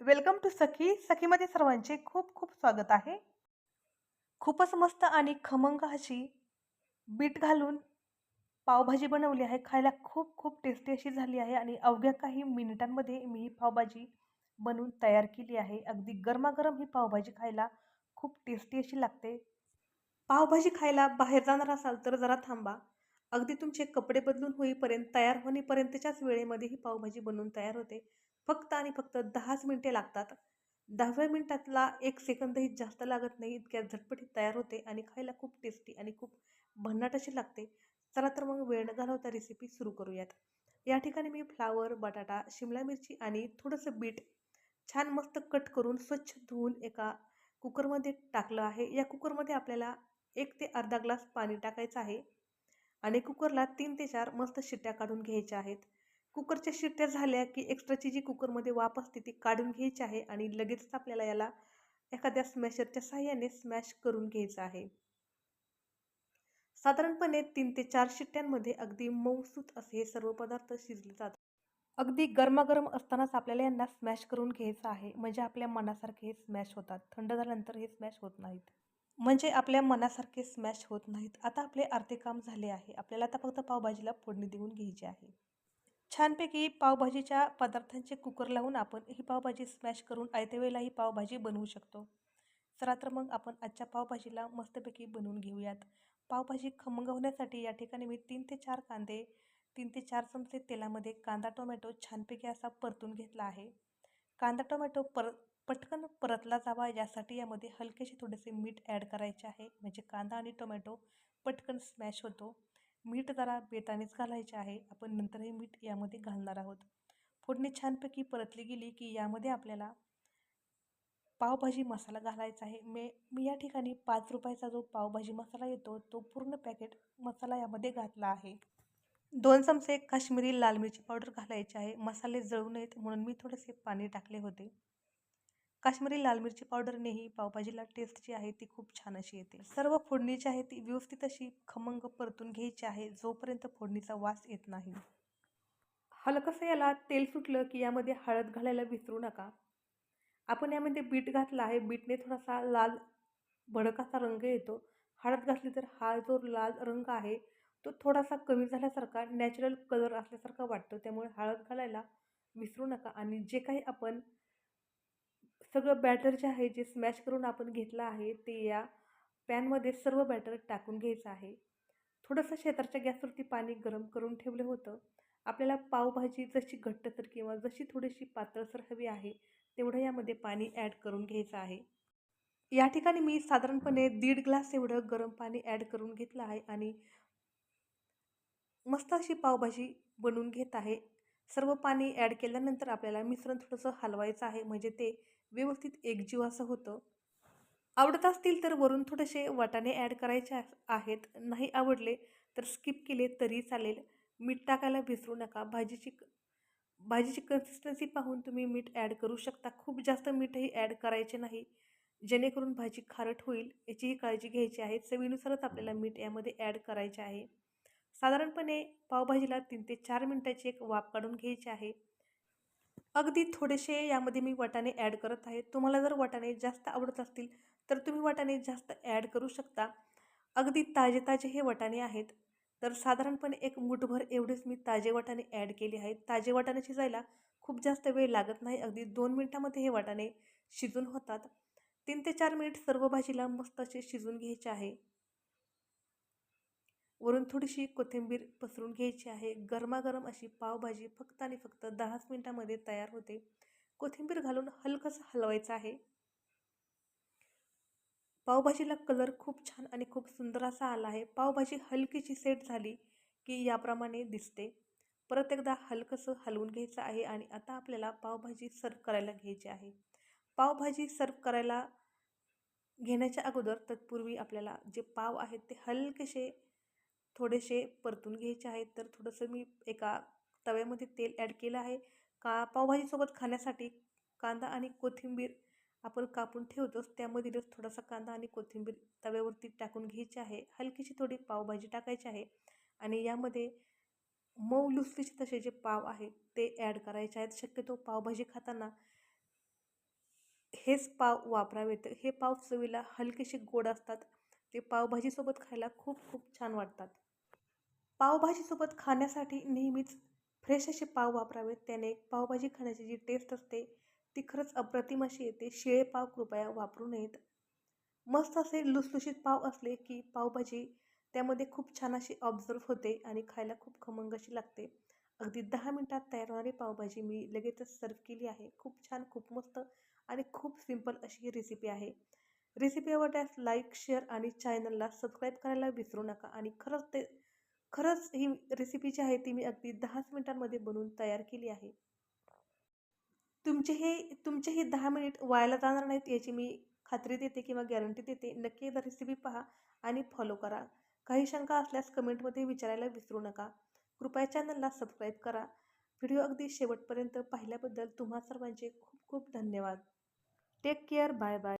Welcome to सखी. सखीमध्ये सर्वांचे खूप खूप स्वागत आहे. खूपच मस्त आणि खमंग अशी बीट घालून पावभाजी बनवली आहे. खायला खूप खूप टेस्टी अशी झाली आहे आणि अवघ्या काही मिनिटांमध्ये मी ही पावभाजी बनवून तयार केली आहे. अगदी गरमागरम ही पावभाजी खायला खूप टेस्टी अशी लागते. पावभाजी खायला बाहेर जाणार असाल तर जरा थांबा. अगदी तुमचे कपडे बदलून होईपर्यंत तयार होण्यापर्यंतच्याच वेळेमध्ये ही पावभाजी बनवून तयार होते. फक्त आणि फक्त दहाच मिनटे लागतात. दहाव्या मिनटातला एक सेकंदही जास्त लागत नाही इतक्या झटपटीत तयार होते आणि खायला खूप टेस्टी आणि खूप भन्नाट अशी लागते. चला तर मग वेळ न घालवता रेसिपी सुरू करूयात. या ठिकाणी मी फ्लावर बटाटा शिमला मिरची आणि थोडंसं बीट छान मस्त कट करून स्वच्छ धुवून एका कुकरमध्ये टाकलं आहे. या कुकरमध्ये आपल्याला एक ते अर्धा ग्लास पाणी टाकायचं आहे आणि कुकरला तीन ते चार मस्त शिट्ट्या काढून घ्यायच्या आहेत. कुकरच्या शिट्ट्या झाल्या की एक्स्ट्राची जी कुकरमध्ये वाफ असते ती काढून घ्यायची आहे आणि लगेचच आपल्याला याला एखाद्या स्मॅशरच्या साह्याने स्मॅश करून घ्यायचं आहे. साधारणपणे तीन ते चार शिट्ट्यांमध्ये अगदी मऊसूत असे हे सर्व पदार्थ शिजले जातात. अगदी गरमागरम असतानाच आपल्याला यांना स्मॅश करून घ्यायचं आहे. म्हणजे आपल्या मनासारखे हे स्मॅश होतात. थंड झाल्यानंतर हे स्मॅश होत नाहीत. म्हणजे आपल्या मनासारखे स्मॅश होत नाहीत. आता आपले अर्धे काम झाले आहे. आपल्याला आता फक्त पावभाजीला फोडणी देऊन घ्यायची आहे. छानपैकी पावभाजीच्या पदार्थांचे कुकर लावून आपण ही पावभाजी स्मॅश करून आयत्या वेळेला ही पावभाजी बनवू शकतो. चला तर मग आपण आजच्या पावभाजीला मस्तपैकी बनवून घेऊयात. पावभाजी खमंग होण्यासाठी या ठिकाणी मी तीन ते चार कांदे तीन ते चार चमचे तेलामध्ये कांदा टोमॅटो छानपैकी असा परतून घेतला आहे. कांदा टोमॅटो पर पटकन परतला जावा यासाठी यामध्ये हलकेसे थोडेसे मीठ ॲड करायचे आहे. म्हणजे कांदा आणि टोमॅटो पटकन स्मॅश होतो. मीठ जरा बेतानेच घालायचे आहे. आपण नंतरही मीठ यामध्ये घालणार आहोत. फोडणी छानपैकी परतली गेली की यामध्ये आपल्याला पावभाजी मसाला घालायचा आहे. मे मी या ठिकाणी पाच रुपयाचा जो पावभाजी मसाला येतो तो पूर्ण पॅकेट मसाला यामध्ये घातला आहे. दोन चमचे काश्मीरी लाल मिरची पावडर घालायची आहे. मसाले जळू नयेत म्हणून मी थोडेसे पाणी टाकले होते. काश्मीरी लाल मिरची पावडरनेही पावभाजीला टेस्ट जी आहे ती खूप छान अशी येते. सर्व फोडणी जी आहे ती व्यवस्थित अशी खमंग परतून घ्यायची आहे जोपर्यंत फोडणीचा वास येत नाही. हलकंसं याला तेल सुटलं की यामध्ये हळद घालायला विसरू नका. आपण यामध्ये बीट घातला आहे बीटने थोडासा लाल भडकाचा रंग येतो. हळद घातली तर हा जो लाल रंग आहे तो थोडासा कमी झाल्यासारखा नॅचरल कलर असल्यासारखा वाटतो. त्यामुळे हळद घालायला विसरू नका आणि जे काही आपण सगळं बॅटर जे आहे जे स्मॅश करून आपण घेतलं आहे ते या पॅनमध्ये सर्व बॅटर टाकून घ्यायचं आहे. थोडंसं शेताच्या गॅसवरती पाणी गरम करून ठेवलं होतं. आपल्याला पावभाजी जशी घट्ट तर किंवा जशी थोडीशी पातळसर हवी आहे तेवढं यामध्ये पाणी ॲड करून घ्यायचं आहे. या ठिकाणी मी साधारणपणे दीड ग्लास एवढं गरम पाणी ॲड करून घेतलं आहे आणि मस्त अशी पावभाजी बनवून घेत आहे. सर्व पाणी ॲड केल्यानंतर आपल्याला मिश्रण थोडंसं हलवायचं आहे म्हणजे ते व्यवस्थित एकजीव असं होतं. आवडत असतील तर वरून थोडेसे वाटाणे ॲड करायचे आहेत. नाही आवडले तर स्किप केले तरी चालेल. मीठ टाकायला विसरू नका. भाजीची भाजीची कन्सिस्टन्सी पाहून तुम्ही मीठ ॲड करू शकता. खूप जास्त मीठही ॲड करायचे नाही. जेणेकरून भाजी खारट होईल याचीही काळजी घ्यायची आहे. चवीनुसारच आपल्याला मीठ यामध्ये ॲड करायचे आहे. साधारणपणे पावभाजीला तीन ते चार मिनटाची एक वाफ काढून घ्यायची आहे. अगदी थोडेसे यामध्ये मी वाटाणे ॲड करत आहे. तुम्हाला जर वाटाणे जास्त आवडत असतील तर तुम्ही वाटाणे जास्त ॲड करू शकता. अगदी ताजे ताजे हे वाटाणे आहेत. तर साधारणपणे एक मुठभर एवढेच मी ताजे वाटाणे ॲड केले आहेत. ताजे वाटाणे शिजायला खूप जास्त वेळ लागत नाही. अगदी दोन मिनटामध्ये हे वाटाणे शिजून होतात. तीन ते चार मिनिट सर्व भाजीला मस्त असे शिजून घ्यायचे आहे. वरून थोडीशी कोथिंबीर पसरून घ्यायची आहे. गरमागरम अशी पावभाजी फक्त आणि फक्त दहाच मिनटामध्ये तयार होते. कोथिंबीर घालून हलकंसं हलवायचं आहे. पावभाजीला कलर खूप छान आणि खूप सुंदर असा आला आहे. पावभाजी हलकीची सेट झाली की याप्रमाणे दिसते. परत एकदा हलकंसं हलवून घ्यायचं आहे आणि आता आपल्याला पावभाजी सर्व करायला घ्यायची आहे. पावभाजी सर्व करायला घेण्याच्या अगोदर तत्पूर्वी आपल्याला जे पाव आहेत ते हलकेसे थोडेसे परतून घ्यायचे आहेत. तर थोडंसं मी एका तव्यामध्ये तेल ॲड केलं आहे. का पावभाजीसोबत खाण्यासाठी कांदा आणि कोथिंबीर आपण कापून ठेवतोच. त्यामधीलच थोडासा कांदा आणि कोथिंबीर तव्यावरती टाकून घ्यायची आहे. हलकीशी थोडी पावभाजी टाकायची आहे. आणि यामध्ये मऊ लुसलीचे तसे जे पाव आहेत ते ॲड करायचे आहेत. शक्यतो पावभाजी खाताना हेच पाव वापरावेत. हे पाव चवीला हलकेसे गोड असतात. ते पावभाजीसोबत खायला खूप खूप छान वाटतात. पावभाजीसोबत खाण्यासाठी नेहमीच फ्रेश असे पाव वापरावेत. त्याने पावभाजी खाण्याची जी टेस्ट असते ती खरंच अप्रतिम अशी येते. शिळे पाव कृपया वापरू नयेत. मस्त असे लुसलुशीत पाव असले की पावभाजी त्यामध्ये खूप छान अशी ऑब्झर्व होते आणि खायला खूप खमंग अशी लागते. अगदी दहा मिनटात तयार होणारी पावभाजी मी लगेचच सर्व केली आहे. खूप छान खूप मस्त आणि खूप सिंपल अशी ही रेसिपी आहे. रेसिपी आवडल्यास लाईक शेअर आणि चॅनलला सबस्क्राईब करायला विसरू नका. आणि खरंच ते खरंच ही रेसिपी जी आहे ती मी अगदी दहाच मिनिटांमध्ये बनवून तयार केली आहे. तुमचे हे तुमचे हे दहा मिनिट वायाला जाणार नाहीत याची मी खात्री देते किंवा गॅरंटी देते. नक्की एकदा रेसिपी पहा आणि फॉलो करा. काही शंका असल्यास कमेंटमध्ये विचारायला विसरू नका. कृपया चॅनलला सबस्क्राईब करा. व्हिडिओ अगदी शेवटपर्यंत पाहिल्याबद्दल तुम्हा सर्वांचे खूप खूप धन्यवाद. Take care bye bye